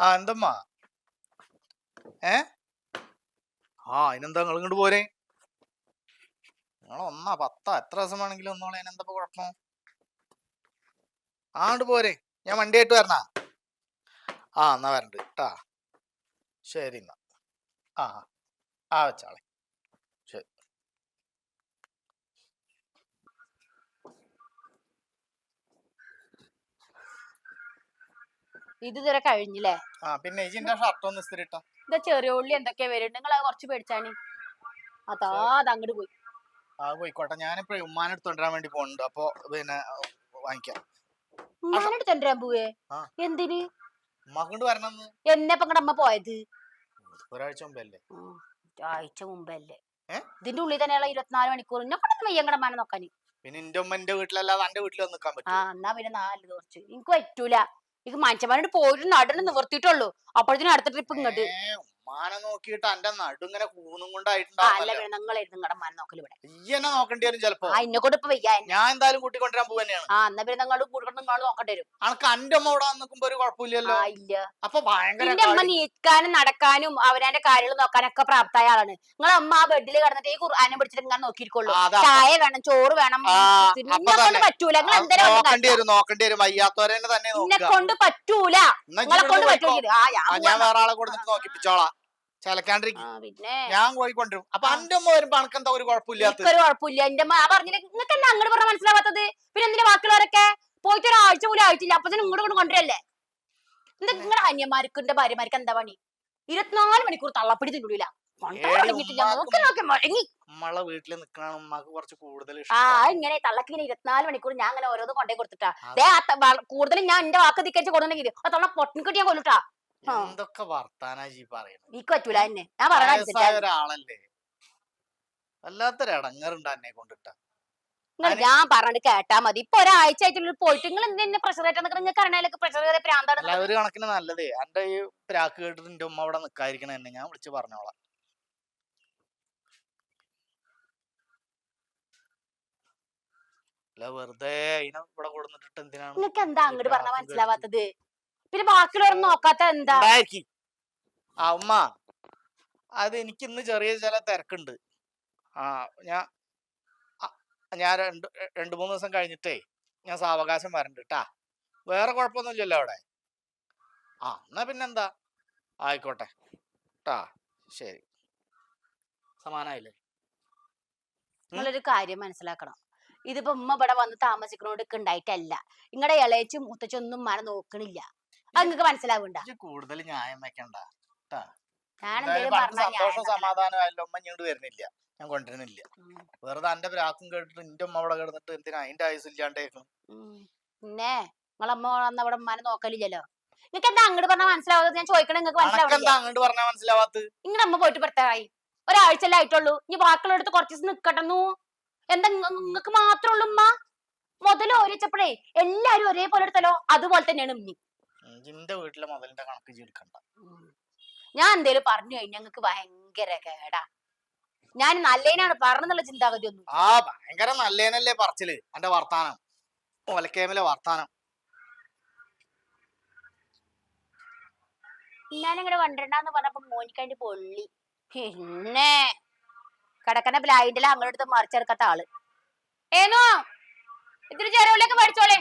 ആ എന്തമ്മാ? ഏ? ആ അതിനെന്താ നിങ്ങൾ ഇങ്ങോട്ട് പോരെ? നിങ്ങൾ ഒന്നാ പത്താ എത്ര ദിവസം വേണമെങ്കിലും ഒന്നോളെ അതിനെന്താ കുഴപ്പം? ആ അങ്ങോട്ട് പോരെ. ഞാൻ വണ്ടി ആയിട്ട് വരണ? ആ എന്നാ വരണ്ട്. കേട്ടാ ശരി എന്നാ. ആ. ആ വെച്ചാളെ ശരി ഇത് ഇതുവരെ കഴിഞ്ഞില്ലേ? ആ പിന്നെ ഇതിന്റെ ഷർട്ട് ഒന്ന് ഇസ്തിരിട്ടോ ഇതാ ചെറിയ ഉള്ളി എന്തൊക്കെയാ വരുന്നുണ്ട് നിങ്ങൾ അത് കുറച്ച് പേടിച്ചാണ് അതാ അത് അങ്ങോട്ട് പോയി. ആ പോയിക്കോട്ടെ. ഞാനിപ്പോ ഉമ്മാനെ എടുത്തോണ്ടിരാൻ വേണ്ടി പോണുണ്ട്. അപ്പൊ പിന്നെ വാങ്ങിക്കാം. ഉമ്മാനോട് തരാൻ പോവേ? ആ. എന്തിന്? ഉമ്മാക്കൊണ്ട് വരണം എന്നെ ഇപ്പൊ ഇങ്ങടെ അമ്മ പോയത്? ഒരാഴ്ച മുമ്പല്ലേ? ആഴ്ച മുമ്പല്ലേ. ഏ? ഇതിന്റെ ഉള്ളിൽ തന്നെയുള്ള ഇരുപത്തിനാല് മണിക്കൂർ. എന്നെ കൊണ്ടൊന്നും വയ്യ ഇങ്ങടെ നോക്കാൻ പിന്നെ എന്റെ ഉമ്മ എന്റെ വീട്ടിലല്ലാതെ എന്റെ വീട്ടിൽ വന്ന് നിൽക്കാൻ ആ പറ്റും എന്നാ പിന്നെ നാല് കുറച്ച് എനിക്ക് പറ്റൂല. എനിക്ക് മനുഷ്യന്മാരോട് പോയിട്ട് നടന്ന് നിവർത്തിയിട്ടുള്ളൂ അപ്പോഴത്തേനും അടുത്ത ട്രിപ്പ് ഇങ്ങോട്ട് ഉമ്മാനെ നോക്കിയിട്ട് അന്റെ നടുങ്ങനെ കൂണും കൊണ്ടായിട്ടുണ്ടാവും നിങ്ങളായിരുന്നു നിങ്ങളുടെ അമ്മാനെ നോക്കൽ ഇവിടെ. ഈ എന്നെ നോക്കേണ്ടി വരും ചെലപ്പോ. ആ എന്നെ കൊണ്ട് ഇപ്പൊ വയ്യ. ഞാൻ എന്തായാലും കൂട്ടിക്കൊണ്ടിരാൻ ആ എന്നാ പിന്നെ നിങ്ങളോട് കൂടെ നിങ്ങൾ നോക്കേണ്ടി വരും. അനക്ക് എന്റെ അമ്മ ഇവിടെ നിൽക്കുമ്പോ ഒരു കുഴപ്പമില്ലല്ലോ. ഇല്ല. അപ്പൊ ഭയങ്കര അമ്മ. നീക്കാനും നടക്കാനും അവനാന്റെ കാര്യങ്ങൾ നോക്കാനൊക്കെ പ്രാപ്തായ ആളാണ്. നിങ്ങളെ അമ്മ ആ ബെഡിൽ കിടന്നിട്ട് ഈ ഖുർആാനെ പിടിച്ചിട്ട് ഇങ്ങനെ നോക്കിയിരിക്കുള്ളൂ. ചായ വേണം ചോറ് വേണം. പറ്റൂല. നിങ്ങൾ നോക്കേണ്ടി വരും നോക്കേണ്ടി വരും. വയ്യാത്തവരെ തന്നെ കൊണ്ട് പറ്റൂല. നിങ്ങളെ കൊണ്ട് പറ്റൂല. ഞാൻ. വേറെ ആളെ കൊടുത്തിട്ട് നോക്കിപ്പിച്ചോളാം. ചലക്കാണ്ടിരിക്കും. പിന്നെ ഞാൻ കോഴിക്കൊണ്ടിരും അപ്പൊ ആ. എന്റെ അമ്മ വരുമ്പോ അനക്കെന്താ ഒരു കുഴപ്പമില്ലാത്ത എനിക്കൊരു കുഴപ്പമില്ല. എന്റെ അമ്മ പറഞ്ഞില്ല നിങ്ങൾക്ക് എന്താ അങ്ങോട്ട് പറഞ്ഞ മനസ്സിലാവാത്തത്? പിന്നെ എന്തിനാ വാക്കുകളൊക്കെ പോയിട്ട് ഒരാഴ്ച പോലും ആയിട്ടില്ല. അപ്പൊ തന്നെ ഇങ്ങോട്ട് കൊണ്ട് കൊണ്ടുവരല്ലേ? എന്താ നിങ്ങളുടെ എന്റെ ഭാര്യമാർക്ക് എന്താ പണി? ഇരുപത്തിനാല് മണിക്കൂർ തള്ളപ്പിടി മടങ്ങി. നമ്മളെ വീട്ടിൽ നിക്കണ ഉമ്മാക്ക് കുറച്ച് കൂടുതൽ ആ ഇങ്ങനെ തള്ളക്ക് ഇങ്ങനെ ഇരുപത്തിനാല് മണിക്കൂർ ഞാൻ അങ്ങനെ ഓരോന്ന് കൊണ്ടേ കൊടുത്തിട്ടാ. കൂടുതലും ഞാൻ എന്റെ വാക്ക് തിക്കച്ച് കൊടുക്കുന്നെങ്കിൽ ആ തള്ള പൊട്ടിൻകുട്ടി ഞാൻ കൊല്ലുട്ടാ. എന്തൊക്കെ വർത്താനാജി എനിക്ക് പറ്റൂല എന്നെ. ഞാൻ പറഞ്ഞ വയസ്സായ ഒരാളല്ലേ? വല്ലാത്തൊരു ഇടങ്ങറുണ്ട് എന്നെ കൊണ്ടിട്ട. നിങ്ങൾ ഞാൻ പറഞ്ഞിട്ട് കേട്ടാ മതി. ഇപ്പൊ ഒരാഴ്ച ആയിട്ടുള്ള പോയിട്ട് നിങ്ങൾ എന്തിനെ പ്രഷർ ആയിട്ട് നിങ്ങൾക്ക് അറിയണേലൊക്കെ പ്രഷർ പ്രാന്താണ് അല്ല ഒരു കണക്കിന് നല്ലത്. എന്റെ ഈ പ്രാക്ക് കേട്ടിട്ട് എന്റെ ഉമ്മ അവിടെ നിക്കാതിരിക്കണ എന്നെ ഞാൻ വിളിച്ച് പറഞ്ഞോളാം. അല്ല വെറുതെ അതിനെ ഇവിടെ കൊടുത്തിട്ട് എന്തിനാണ് നിങ്ങൾക്ക് എന്താ അങ്ങോട്ട് പറഞ്ഞാ പ്രാക്ക് മനസ്സിലാവാത്തത്? പിന്നെ ബാക്കിയുള്ളവർ നോക്കാത്ത എന്താ? അമ്മ അത് എനിക്ക് ഇന്ന് ചെറിയ ചില തിരക്കുണ്ട്. ആ ഞാൻ ഞാൻ രണ്ട് രണ്ട് മൂന്ന് ദിവസം കഴിഞ്ഞിട്ടേ ഞാൻ സാവകാശം വരണ്ട് കേട്ടാ വേറെ കുഴപ്പമൊന്നുമില്ലല്ലോ അവിടെ. ആ എന്നാ പിന്നെന്താ? ആയിക്കോട്ടെ. ട്ടാ ശരി. സമാനായില്ലേ? നിങ്ങളൊരു കാര്യം മനസ്സിലാക്കണം. ഇതിപ്പോ ഉമ്മ ഇവിടെ വന്ന് താമസിക്കണോണ്ടൊക്കെ ഉണ്ടായിട്ടല്ല. നിങ്ങളുടെ ഇളയച്ചും മുത്തച്ഛൊന്നും മര നോക്കണില്ല. അത് നിങ്ങൾക്ക് മനസ്സിലാവണ്ട? കൂടുതൽ ന്യായം വെക്കണ്ട ഞാൻ എന്തെങ്കിലും പറഞ്ഞാൽ സന്തോഷം സമാധാനം ആയാലും ഉമ്മ ഇങ്ങോട്ട് വരുന്നില്ല. ഞാൻ കൊണ്ടുവരുന്നില്ല. വെറുതെ എന്റെ പ്രാക്കും കേട്ടിട്ട് എന്റെ ഉമ്മ അവിടെ കിടന്നിട്ട് എന്തിനാ അതിന്റെ പിന്നെ നിങ്ങളമ്മ വന്ന അവിടെ ഉമ്മാനെ നോക്കലില്ലല്ലോ? എന്താ അങ്ങോട്ട് പറഞ്ഞാൽ മനസ്സിലാവാതെ ഞാൻ ചോദിക്കണേ നിങ്ങൾക്ക് മനസ്സിലാവില്ല? അനക്കെന്താ അങ്ങോട്ട് പറഞ്ഞാ മനസ്സിലാവാത്ത നിങ്ങളുടെ അമ്മ പോയിട്ട് പുറത്തായി ഒരാഴ്ചയല്ലേ ആയിട്ടുള്ളൂ. ഇനി ബാക്കിയുള്ള അടുത്ത് കുറച്ച് ദിവസം നിക്കട്ടെന്നു. എന്താ നിങ്ങൾക്ക് മാത്രമേ ഉള്ളൂ ഉമ്മ? മുതൽ ചപ്പഴേ എല്ലാരും ഒരേപോലെ എടുത്തല്ലോ അതുപോലെ തന്നെയാണ് ഉമ്മി. ഇന്റെ വീട്ടിലെ മുതലിന്റെ കണക്ക് ഇജ്ജ് ഞാൻ എന്തേലും പറഞ്ഞു കഴിഞ്ഞാൽ ഞങ്ങൾക്ക് ഭയങ്കര കേടാ. ഞാൻ നല്ലതിനാണ് പറഞ്ഞെന്നുള്ള ചിന്താഗതി ഒന്നും ആ ഭയങ്കര നല്ലേനല്ലേ പറച്ചിൽ. എന്റെ വർത്താനം. ഒലക്കേമിലെ വർത്താനം. ഞാനിങ്ങനെ കൊണ്ടിരണ്ടെന്ന് പറഞ്ഞപ്പോ മോനിക്കണ്ടി പൊള്ളി. പിന്നെ കിടക്കണ ബ്ലൈൻഡിൽ അങ്ങോട്ട് മറിച്ചെടുക്കാത്ത ആൾ. ഏനോ ഇത്തിരി ചെലവിലേക്ക് പഠിച്ചോളേ